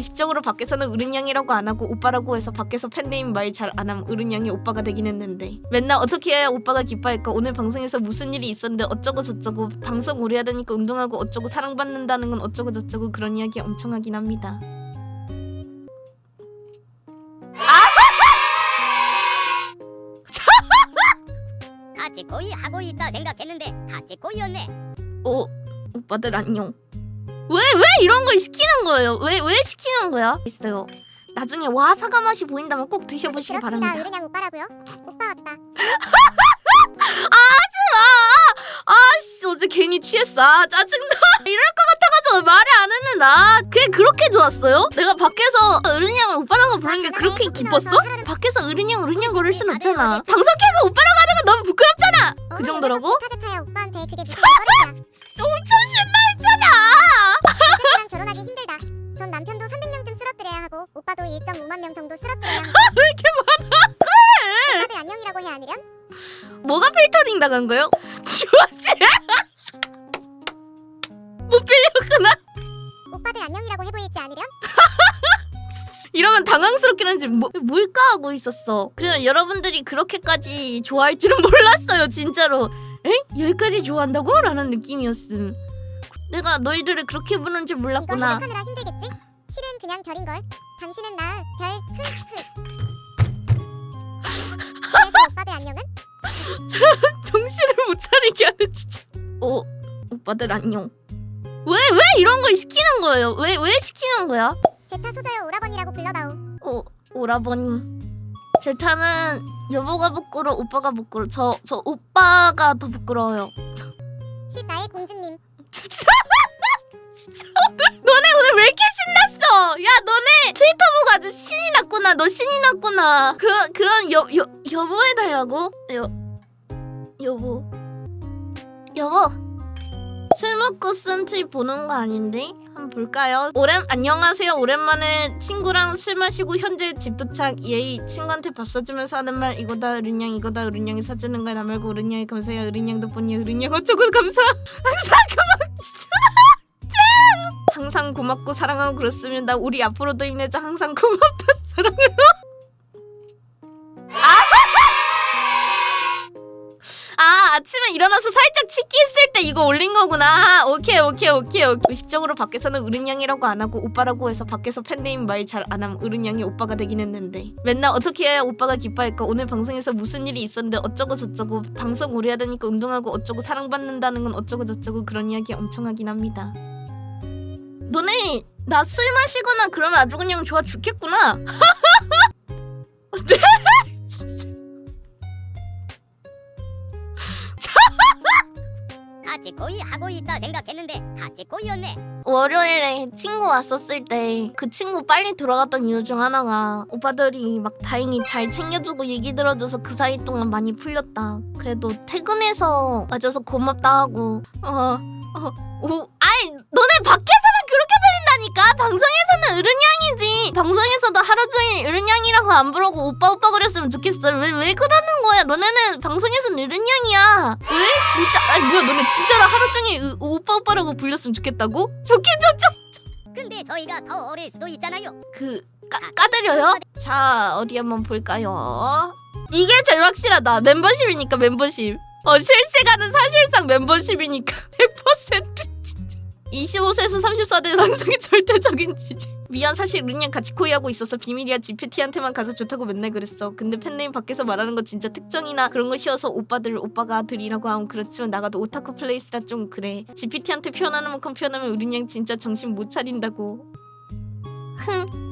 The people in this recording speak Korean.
의식적으로 밖에서는 으른양이라고 안 하고 오빠라고 해서 밖에서 팬네임 말 잘안 하면 으른양이 오빠가 되긴 했는데. 맨날 어떻게 해야 오빠가 기뻐할까? 오늘 방송에서 무슨 일이 있었는데 어쩌고 저쩌고. 방송 오래 하다니까 운동하고 어쩌고 사랑받는다는 건 어쩌고 저쩌고 그런 이야기 엄청 하긴 합니다. 같이 고이 하고 있다 생각했는데 같이 고이였네. 오 오빠들 안녕 왜 왜 이런 걸 시키는 거예요 왜 왜 시키는 거야 있어요 나중에 와 사과 맛이 보인다면 꼭 드셔보시기 그렇습니다. 바랍니다 으르냥 오빠라고요? 오빠 왔다. 아씨 어제 괜히 취했어 아, 짜증나 이럴 것 같아가지고 말을 안 했는데 아 그게 그렇게 좋았어요? 내가 밖에서 어른이랑 오빠라고 부르는 게 그렇게 기뻤어? 밖에서 어른이랑 어른이랑 거릴 순 없잖아 방송 켜고 오빠라고 하는 건 너무 부끄럽잖아 그 정도라고? 타제타야 오빠한테 그게 무슨 아니련? 뭐가 필터링 당한 거요? 주아씨 못 빌렸구나 오빠들 안녕이라고 해 보일지 아니련? 이러면 당황스럽긴 한지 뭐, 뭘까 하고 있었어. 그냥 여러분들이 그렇게까지 좋아할 줄은 몰랐어요, 진짜로. 엥? 여기까지 좋아한다고? 라는 느낌이었음. 내가 너희들을 그렇게 부르는 줄 이거 몰랐구나. 해석하느라 힘들겠지? 실은 그냥 별인 걸. 당신은 나 별. 흐흐. 오빠들 안녕은? 정신을 못 차리게 하네, 진짜. 어, 오빠들 안녕. 왜, 왜 이런 걸 시키는 거예요? 왜, 왜 시키는 거야? 제타 소저여 오라버니라고 불러다오. 어, 오라버니. 제 타는 여보가 부끄러, 오빠가 부끄러. 저, 저 오빠가 더 부끄러워요. 시 나의 공주님. 진짜 진짜 오늘 너네 오늘 왜 이렇게 신났어? 야 너네 트위터 보고 아주 신이 났구나. 너 신이 났구나. 그 그런 여 여 여보 해달라고? 여 여보. 여보. 술 먹고 쓴 트윗 보는 거 아닌데? 한번 볼까요? 오랜 안녕하세요. 오랜만에 친구랑 술 마시고 현재 집 도착. 예의 친구한테 밥 사주면서 하는 말 이거다 어른양 이거다 어른양이 사주는 거야. 나 말고 어른양이 감사해요. 어른양 덕분이 어른양 어쩌고 감사. 항상 고맙 진짜. 항상 고맙고 사랑하고 그렇습니다. 우리 앞으로도 힘내자. 항상 고맙다. 사랑해요 아 아침에 일어나서 살짝 치기 있을 때 이거 올린 거구나. 오케이 오케이 오케이 오케이. 의식적으로 밖에서는 어른양이라고 안 하고 오빠라고 해서 밖에서 팬네임 말 잘안 하면 어른양이 오빠가 되긴 했는데. 맨날 어떻게 해야 오빠가 기뻐할까? 오늘 방송에서 무슨 일이 있었는데 어쩌고 저쩌고. 방송 오래 하다니까 운동하고 어쩌고 사랑받는다는 건 어쩌고 저쩌고 그런 이야기 엄청 하긴 합니다. 너네 나 술 마시거나 그러면 아주 그냥 좋아 죽겠구나. 네? 진짜 같이 고이 하고 있다 생각했는데 같이 고이였네. 월요일에 친구 왔었을 때 그 친구 빨리 돌아갔던 이유 중 하나가 오빠들이 막 다행히 잘 챙겨주고 얘기 들어줘서 그 사이 동안 많이 풀렸다. 그래도 퇴근해서 와줘서 고맙다 하고 어, 어, 오, 아이 너네 밖에서만 그렇게 들린다니까 방송에서는 어른양이지. 방송에서도 하루 종일 어른양이라고 안 부르고 오빠 오빠 그랬으면 좋겠어. 왜, 왜 그러는 거야? 너네는 방송에서는 어른양이야. 왜? 진짜 아니 뭐야 너네 진짜로 하루 종일 으- 오빠 오빠라고 불렸으면 좋겠다고? 좋긴 좋죠. 근데 저희가 더 어릴 수도 있잖아요. 그 까, 까드려요? 자 어디 한번 볼까요? 이게 제일 확실하다. 멤버십이니까 멤버십. 어 실시간은 사실상 멤버십이니까. 100% 진짜 25세에서 34대 남성의 절대적인 지지. 미안 사실 룬이랑 같이 코이하고 있어서 비밀이야. GPT한테만 가서 좋다고 맨날 그랬어. 근데 팬네임 밖에서 말하는 거 진짜 특정이나 그런 거 쉬어서 오빠들 오빠가 들이라고 하면 그렇지만 나가도 오타쿠 플레이스라 좀 그래. GPT한테 표현하는 만큼 표현하면 우린 양 진짜 정신 못 차린다고. 흥